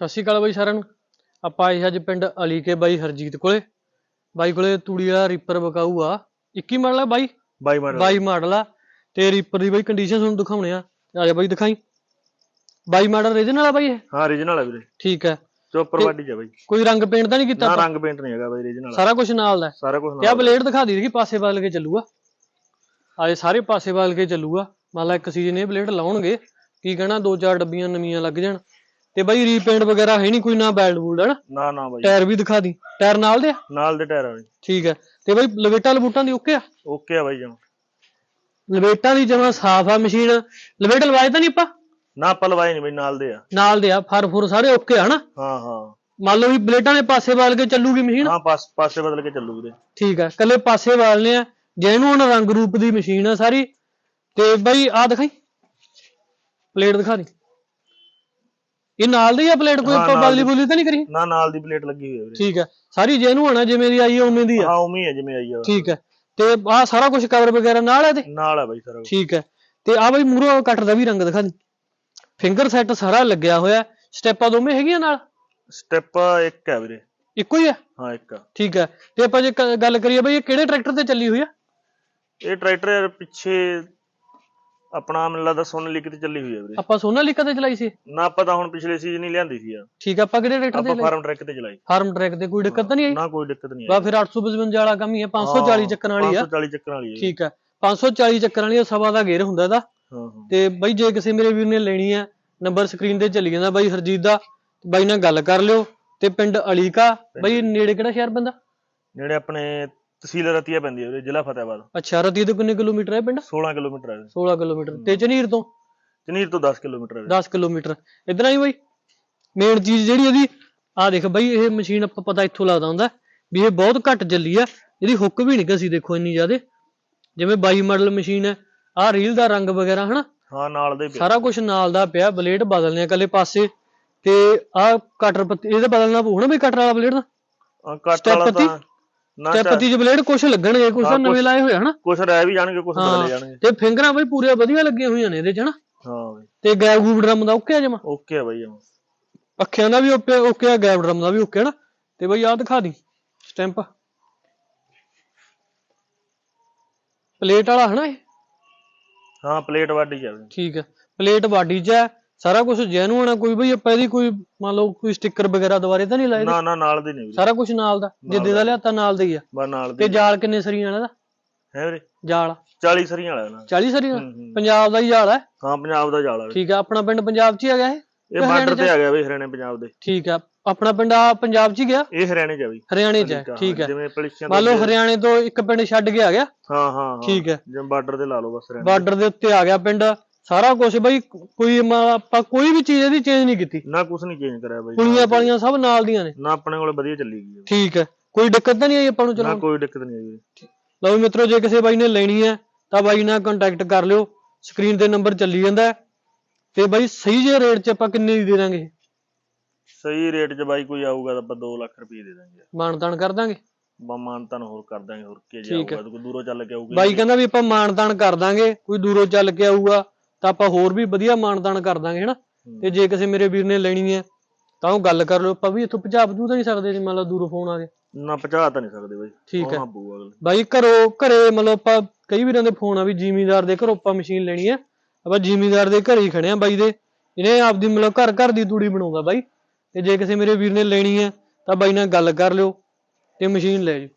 ਸਤਿ ਸ਼੍ਰੀ ਅਕਾਲ ਬਾਈ ਸਾਰਿਆਂ ਨੂੰ। ਆਪਾਂ ਆਏ ਅੱਜ ਪਿੰਡ ਅਲੀ ਕੇ ਬਾਈ ਹਰਜੀਤ ਕੋਲੇ। ਬਾਈ ਕੋਲੇ ਤੂੜੀ ਵਾਲਾ ਰੀਪਰ ਵਿਕਾਊ ਆ 21 ਮਾਡਲ ਆ ਬਾਈ? ਬਾਈ ਮਾਡਲ। 22 ਮਾਡਲ ਆ। ਤੇ ਰੀਪਰ ਦੀ ਬਾਈ ਕੰਡੀਸ਼ਨ ਤੁਹਾਨੂੰ ਦਿਖਾਉਣੇ ਆ। ਆ ਜਾ ਬਾਈ ਦਿਖਾਈ। 22 ਮਾਡਲ ਰੀਜਨਲ ਆ ਬਾਈ ਇਹ? ਹਾਂ origignal ਆ ਵੀਰੇ। ਠੀਕ ਹੈ ਚੋਪਰ ਚ ਆ ਬਾਈ। ਕੋਈ ਰੰਗ ਪੇਂਟ ਤਾਂ ਨਹੀਂ ਕੀਤਾ ਨਾ ਆਪਾਂ? ਰੰਗ ਪੇਂਟ ਨਹੀਂ ਹੈਗਾ ਬਾਈ origignal ਸਾਰਾ ਕੁਝ ਨਾਲ ਦਾ। ਸਾਰਾ ਕੁਝ ਤੇ ਆ ਬਲੇਡ ਦਿਖਾ ਦੀ ਕਿ ਪਾਸੇ ਬਦਲ ਕੇ ਚੱਲੂਗਾ। ਆਏ ਸਾਰੇ ਪਾਸੇ ਬਦਲ ਕੇ ਚੱਲੂਗਾ। ਮੰਨ ਲਾ ਇੱਕ ਸੀਜ਼ਨ ਇਹ ਬਲੇਡ ਲਾਉਣਗੇ। ਕੀ ਕਹਿਣਾ ਦੋ ਚਾਰ ਡੱਬੀਆਂ ਨਵੀਆਂ ਲੱਗ ਜਾਣ। ਤੇ ਬਾਈ ਰੀਪੇਂਟ ਵਗੈਰਾ ਹੈ ਨਹੀਂ ਕੋਈ ਨਾ ਬੈਲਡ ਬੂਲਡ ਹਨਾ? ਨਾ ਨਾ ਬਾਈ। ਟਾਇਰ ਵੀ ਦਿਖਾ ਦੀ। ਟਾਇਰ ਨਾਲ ਦੇ ਆ? ਨਾਲ ਦੇ ਟਾਇਰ ਆ ਬਾਈ। ਠੀਕ ਹੈ ਤੇ ਬਾਈ ਲਵੇਟਾਂ ਲਬੂਟਾਂ ਦੀ ਓਕੇ ਆ? ਓਕੇ ਆ ਬਾਈ ਜਮ। ਲਵੇਟਾਂ ਦੀ ਜਮਾ ਸਾਫ਼ ਆ ਮਸ਼ੀਨ। ਲਵੇਟ ਲਵਾਏ ਤਾਂ ਨਹੀਂ ਆਪਾਂ? ਨਾ ਆਪਾਂ ਲਵਾਏ ਨਹੀਂ ਬਾਈ ਨਾਲ ਦੇ ਆ। ਨਾਲ ਦੇ ਆ। ਫਰ ਫੁਰ ਸਾਰੇ ਓਕੇ ਆ ਹਨਾ? ਹਾਂ ਹਾਂ। ਮੰਨ ਲਓ ਵੀ ਬਲੇਟਾਂ ਦੇ ਪਾਸੇ ਵਾਲ ਕੇ ਚੱਲੂਗੀ ਮਸ਼ੀਨ? ਹਾਂ ਪਾਸ ਪਾਸੇ ਬਦਲ ਕੇ ਚੱਲੂ ਵੀਰੇ। ਠੀਕ ਹੈ ਕੱਲੇ ਪਾਸੇ ਵਾਲਨੇ ਆ। ਜੈਨੂਨ ਰੰਗ ਰੂਪ ਦੀ ਮਸ਼ੀਨ ਆ ਸਾਰੀ। ਤੇ ਬਾਈ ਆ ਦਿਖਾਈ। ਪਲੇਟ ਦਿਖਾ ਦੀ। ਇਹ ਨਾਲ ਦੀ ਆ ਪਲੇਟ ਕੋਈ ਹਾਂ, ਆਪਾਂ ਬਦਲੀ। ਬੁਲੀ ਤਾਂ ਨਹੀਂ ਕਰੀ? ਨਾ ਨਾਲ ਦੀ ਪਲੇਟ ਲੱਗੀ ਹੋਈ ਹੈ ਵੀਰੇ। ਠੀਕ ਹੈ ਸਾਰੀ ਜੈਨੂਨ ਆ ਜਿਵੇਂ ਦੀ ਆਈ ਆ ਉਵੇਂ ਦੀ ਆ। ਹਾਂ ਉਵੇਂ ਹੀ ਹੈ ਜਿਵੇਂ ਆਈ ਆ। ਠੀਕ ਹੈ ਤੇ ਆ ਸਾਰਾ ਕੁਝ ਕਵਰ ਵਗੈਰਾ ਨਾਲ ਆ ਇਹਦੇ? ਨਾਲ ਆ ਬਾਈ ਸਾਰਾ। ਠੀਕ ਹੈ ਤੇ ਆ ਬਈ ਮੂਰੋ ਕੱਟ ਦਾ ਵੀ ਰੰਗ ਦਿਖਾ ਦੀ। ਫਿੰਗਰ ਸੈੱਟ ਸਾਰਾ ਲੱਗਿਆ ਹੋਇਆ। ਸਟੈਪਾਂ ਦੋਵੇਂ ਹੈਗੀਆਂ ਨਾਲ? ਸਟੈਪ ਇੱਕ ਹੈ ਵੀਰੇ। ਇੱਕੋ ਹੀ ਆ? ਹਾਂ ਇੱਕ। ਠੀਕ ਹੈ ਤੇ ਆਪਾਂ ਜੇ ਗੱਲ ਕਰੀਏ ਬਈ ਇਹ ਕਿਹੜੇ ਟਰੈਕਟਰ ਤੇ ਚੱਲੀ ਹੋਈ ਆ? ਇਹ ਟਰੈਕਟਰ ਪਿੱਛੇ ਆਪਣਾ ਮੈਨੂੰ ਲੱਗਦਾ ਸੋਨਾਲੀਕ ਤੇ ਚੱਲੀ ਹੋਈ ਹੈ ਵੀਰੇ। ਆਪਾਂ ਸੋਨਾਲੀਕਾ ਤੇ ਚਲਾਈ ਸੀ? ਨਾ ਆਪਾਂ ਤਾਂ ਹੁਣ ਪਿਛਲੇ ਸੀਜ਼ਨ ਹੀ ਲਿਆਂਦੀ ਸੀ ਯਾਰ ਠੀਕ ਆ ਆਪਾਂ ਕਿਹੜੇ ਟਰੈਕਟਰ ਤੇ ਆਪਾਂ ਚਲਾਈ ਫਾਰਮ ਟਰੈਕ ਤੇ ਚਲਾਈ ਫਾਰਮ ਟਰੈਕ ਤੇ ਕੋਈ ਦਿੱਕਤ ਤਾਂ ਨਹੀਂ ਆਈ? ਨਾ ਕੋਈ ਦਿੱਕਤ ਨਹੀਂ ਬਾ ਫਿਰ 855 ਵਾਲਾ ਕੰਮ ਹੀ ਆ 540 ਚੱਕਣ ਵਾਲੀ ਆ। 540 ਚੱਕਣ ਵਾਲੀ ਹੈ ਠੀਕ ਆ 540 ਚੱਕਣ ਵਾਲੀ ਆ, ਸਵਾ ਦਾ ਗੇਅਰ ਹੁੰਦਾ ਇਹਦਾ। ਹਾਂ ਹਾਂ। ਤੇ ਬਈ ਜੇ ਕਿਸੇ ਮੇਰੇ ਵੀਰ ਨੇ ਲੈਣੀ ਆ ਨੰਬਰ ਸਕਰੀਨ ਤੇ ਚੱਲੀ ਜਾਂਦਾ ਬਾਈ ਹਰਜੀਤ ਦਾ ਬਾਈ ਨਾਲ ਗੱਲ ਕਰ ਲਿਓ। ਤੇ ਪਿੰਡ ਅਲੀਕਾ ਬਈ ਨੇੜੇ ਕਿਹੜਾ ਸ਼ਹਿਰ ਪੈਂਦਾ ਨੇੜੇ ਆਪਣੇ ਤਹਿਸੀਲ ਰਤੀਆ ਪੈਂਦੀ ਹੈ ਵੀਰੇ ਜ਼ਿਲ੍ਹਾ ਫਤਿਹਬਾਦ। ਅੱਛਾ ਰਤੀ ਤੋਂ ਕਿੰਨੇ ਕਿਲੋਮੀਟਰ ਹੈ ਪਿੰਡ? 16 ਕਿਲੋਮੀਟਰ ਹੈ 16 ਕਿਲੋਮੀਟਰ। ਤੇ ਚਨੀਰ ਤੋਂ? ਚਨੀਰ ਤੋਂ 10 ਕਿਲੋਮੀਟਰ ਹੈ 10 ਕਿਲੋਮੀਟਰ। ਇਦਾਂ ਹੀ ਬਈ। ਮੇਨ ਚੀਜ਼ ਜਿਹੜੀ ਇਹਦੀ ਆ ਦੇਖ ਬਈ ਇਹ ਮਸ਼ੀਨ ਆਪਾਂ ਪਤਾ ਇੱਥੋਂ ਲੱਗਦਾ ਹੁੰਦਾ ਵੀ ਇਹ ਬਹੁਤ ਘੱਟ ਚੱਲੀ ਆ। ਇਹਦੀ ਹੁੱਕ ਵੀ ਨਹੀਂ ਕਸੀ ਦੇਖੋ ਇੰਨੀ ਜ਼ਿਆਦੇ। ਜਿਵੇਂ 22 ਮਾਡਲ ਮਸ਼ੀਨ ਹੈ ਆਹ ਰੀਲ ਦਾ ਰੰਗ ਵਗੈਰਾ ਹਨਾ? ਹਾਂ ਨਾਲ ਦੇ ਪਿਆ। ਸਾਰਾ ਕੁਝ ਨਾਲ ਦਾ ਪਿਆ ਬਲੇਡ ਬਦਲਨੇ ਆ ਇਕੱਲੇ ਪਾਸੇ। ਤੇ ਆਹ ਕਟਰ ਪੱਤੀ ਇਹਦਾ ਬਦਲਣਾ ਪਊ ਨਾ ਬਈ ਕਟਰ ਵਾਲਾ ਬਲੇਡ ਦਾ? ਹਾਂ, ਕੱਟ step ਵਾਲਾ? ਤਾਂ ਤੇ ਪੱਤੀ 'ਚ ਬਲੇਡ ਕੁਝ ਲੱਗਣਗੇ ਹਾਂ, ਨਵੇਂ ਕੁਛ- ਲਾਏ ਹੋਏ ਆ ਹਨਾ? ਕੁਛ ਰਹਿ ਵੀ ਜਾਣਗੇ ਕੁਛ ਹਾਂ। ਬਦਲੇ ਜਾਣਗੇ। ਤੇ ਫਿੰਗਰਾਂ ਬਈ ਪੂਰੀਆਂ ਵਧੀਆ ਲੱਗੀਆਂ ਹੋਈਆਂ ਨੇ ਇਹਦੇ 'ਚ ਹਨਾ? ਹਾਂ ਬਈ। ਤੇ ਗੈਬ ਗੂਬ ਡਰਮ ਦਾ ਓਕੇ ਆ ਜਮਾ? ਓਕੇ ਆ ਬਾਈ ਜਮਾਂ। ਅੱਖਿਆਂ ਦਾ ਵੀ ਓਕੇ ਓਕੇ ਆ ਗੈਪ ਡਰਮ ਦਾ ਵੀ ਓਕੇ ਨਾ ਤੇ ਬਈ ਆਹ ਦਿਖਾ ਦੀ ਸਟੈਂਪ। ਪਲੇਟ ਵਾਲਾ ਹਨਾ ਇਹ? ਹਾਂ ਪਲੇਟ ਵਾਡੀ ਜਾਵੇ ਠੀਕ ਹੈ ਪਲੇਟ ਬਾਡੀ 'ਚ ਹੈ ਸਾਰਾ ਕੁਝ ਜੈਨੂਨ ਆ ਕੋਈ ਬਈ ਆਪਾਂ ਇਹਦੀ ਕੋਈ ਮੰਨ ਲਓ ਕੋਈ ਸਟicker ਵਗੈਰਾ ਦੁਬਾਰੇ ਤਾਂ ਨਹੀਂ ਲਾਏ? ਨਾ ਨਾ ਨਾਲ ਦੇ ਨਹੀਂ ਵੀਰੇ। ਸਾਰਾ ਕੁਝ ਨਾਲ ਦਾ। ਜਿੱਦੇ ਦਾ ਲਿਆਤਾ ਨਾਲ ਦਾ ਹੀ ਆ। ਬਸ ਨਾਲ ਤੇ ਦੇ ਜਾਲ ਕਿੰਨੇ ਸਰੀਆਂ ਵਾਲਾ ਦਾ? ਹੈ ਵੀਰੇ। ਜਾਲ। 40 ਸਰੀਆਂ ਵਾਲਾ ਨਾ 40 ਸਰੀਆਂ? ਹੂੰ, ਹੂੰ। ਪੰਜਾਬ ਦਾ ਹੀ ਜਾਲ ਹੈ ਹਾਂ ਪੰਜਾਬ ਦਾ ਜਾਲਾ ਵੀਰੇ। ਠੀਕ ਆ ਆਪਣਾ ਪਿੰਡ ਪੰਜਾਬ 'ਚ ਹੀ ਹੈਗਾ ਇਹ? ਇਹ ਬਾਰਡਰ ਤੇ ਆ ਗਿਆ ਬਈ ਹਰਿਆਣੇ ਪੰਜਾਬ ਦੇ। ਠੀਕ ਆ ਆਪਣਾ ਪਿੰਡ ਆ ਪੰਜਾਬ 'ਚ ਹੀ ਗਿਆ? ਇਹ ਹਰਿਆਣੇ ਚ ਆ ਬਈ ਹਰਿਆਣੇ 'ਚ ਹੈ ਹਾਂ, ਠੀਕ ਹੈ ਜਿਵੇਂ ਪਲਿਸ਼ੀਆਂ ਮੰਨ ਲਓ ਹਰਿਆਣੇ ਤੋਂ ਇੱਕ ਪਿੰਡ ਛੱਡ ਕੇ ਆ ਗਿਆ? ਹਾਂ ਹਾਂ ਹਾਂ। ਠੀਕ ਹੈ ਜਿਵੇਂ ਬਾਰਡਰ ਤੇ ਲਾ ਲਓ ਬਸ ਹਰਿਆਣੇ ਬਾਰਡਰ ਦੇ ਉੱਤੇ ਆ ਗਿਆ ਪਿੰਡ। ਸਾਰਾ ਕੁਝ ਬਈ ਕੋਈ ਮ- ਆਪਾਂ ਕੋਈ ਵੀ ਚੀਜ਼ ਇਹਦੀ ਚੇਂਜ ਨਹੀਂ ਕੀਤੀ। ਨਾ ਕੁਛ ਨਹੀਂ ਚੇਂਜ ਕਰਿਆ ਬਾਈ ਪੁਲੀਆਂ ਪਾਲੀਆਂ ਸਭ ਨਾਲ ਦੀਆਂ ਨੇ। ਨਾ ਆਪਣੇ ਕੋਲ ਵਧੀਆ ਚੱਲੀ ਗਈ। ਠੀਕ ਹੈ ਕੋਈ ਦਿੱਕਤ ਤਾਂ ਨਹੀਂ ਆਈ ਆਪਾਂ ਨੂੰ ਨਾ ਕੋਈ ਦਿੱਕਤ ਨਹੀਂ ਆਈ ਵੀਰੇ ਲਓ ਵੀ ਮਿੱਤਰੋ ਜੇ ਕਿਸੇ ਬਾਈ ਨੇ ਲੈਣੀ ਹੈ ਤਾਂ ਬਾਈ ਨਾਲ ਕੰਟੈਕਟ ਕਰ ਲਿਓ। ਸਕਰੀਨ ਤੇ ਨੰਬਰ ਚੱਲੀ ਜਾਂਦਾ ਹੈ। ਤੇ ਬਾਈ ਸਹੀ ਜਿਹੇ ਰੇਟ 'ਚ ਆਪਾਂ ਕਿੰਨੇ ਦੀ ਦੇ ਦਾਂਗੇ? ਸਹੀ ਰੇਟ 'ਚ ਬਾਈ ਕੋਈ ਆਊਗਾ ਤਾਂ ਆਪਾਂ 2 ਲੱਖ ਰੁਪਏ ਦੇ ਦਾਂਗੇ। ਮਾਨਤਾਨ ਕਰ ਦਾਂਗੇ? ਮਾਨਤਾਨ ਹੋਰ ਕਰ ਦਾਂਗੇ ਹੋਰ ਕੀ ਠੀਕ ਹੈ। ਜਾਊਗਾ ਕੋਈ ਦੂਰੋਂ ਚੱਲ ਕੇ ਆਊਗਾ। ਬਾਈ ਕਹਿੰਦਾ ਵੀ ਆਪਾਂ ਮਾਨਤਾਨ ਕਰ ਦਾਂਗੇ ਕੋਈ ਦੂਰੋਂ ਚੱਲ ਕੇ ਆਊਗਾ। ਤਾਂ ਆਪਾਂ ਹੋਰ ਵੀ ਵਧੀਆ ਮਾਨਤਾਨ ਕਰ ਦਾਂਗੇ ਹਨਾ? ਤੇ ਜੇ ਕਿਸੇ ਮੇਰੇ ਵੀਰ ਨੇ ਲੈਣੀ ਹੈ ਤਾਂ ਉਹ ਗੱਲ ਕਰ ਲਿਓ। ਆਪਾਂ ਵੀ ਇੱਥੋਂ ਪਹੁੰਚਾ ਪਜੂ ਤਾਂ ਨਹੀਂ ਸਕਦੇ ਜੇ ਮੰਨ ਲਓ ਦੂਰੋਂ ਫੋਨ ਆ ਗਿਆ ਨਾ ਪਹੁੰਚਾ ਤਾਂ ਨਹੀਂ ਸਕਦੇ ਬਾਈ। ਠੀਕ ਹੈ। ਬਾਈ ਘਰੋਂ ਘਰੇ ਮਤਲਬ ਆਪਾਂ ਕਈ ਵੀਰਾਂ ਦੇ ਫੋਨ ਆ ਵੀ ਜ਼ਿਮੀਂਦਾਰ ਦੇ ਘਰੋਂ ਆਪਾਂ ਮਸ਼ੀਨ ਲੈਣੀ ਹੈ। ਆਪਾਂ ਜ਼ਿਮੀਂਦਾਰ ਦੇ ਘਰੇ ਹੀ ਖੜੇ ਆ ਬਾਈ ਦੇ। ਇਹਨੇ ਆਪਦੀ ਮਤਲਬ ਘਰ ਘਰ ਦੀ ਤੂੜੀ ਬਣਾਉਂਦਾ ਬਾਈ। ਤੇ ਜੇ ਕਿਸੇ ਮੇਰੇ ਵੀਰ ਨੇ ਲੈਣੀ ਹੈ ਤਾਂ ਬਾਈ ਨਾਲ ਗੱਲ ਕਰ ਲਿਓ ਤੇ ਮਸ਼ੀਨ ਲੈ ਜਾਓ।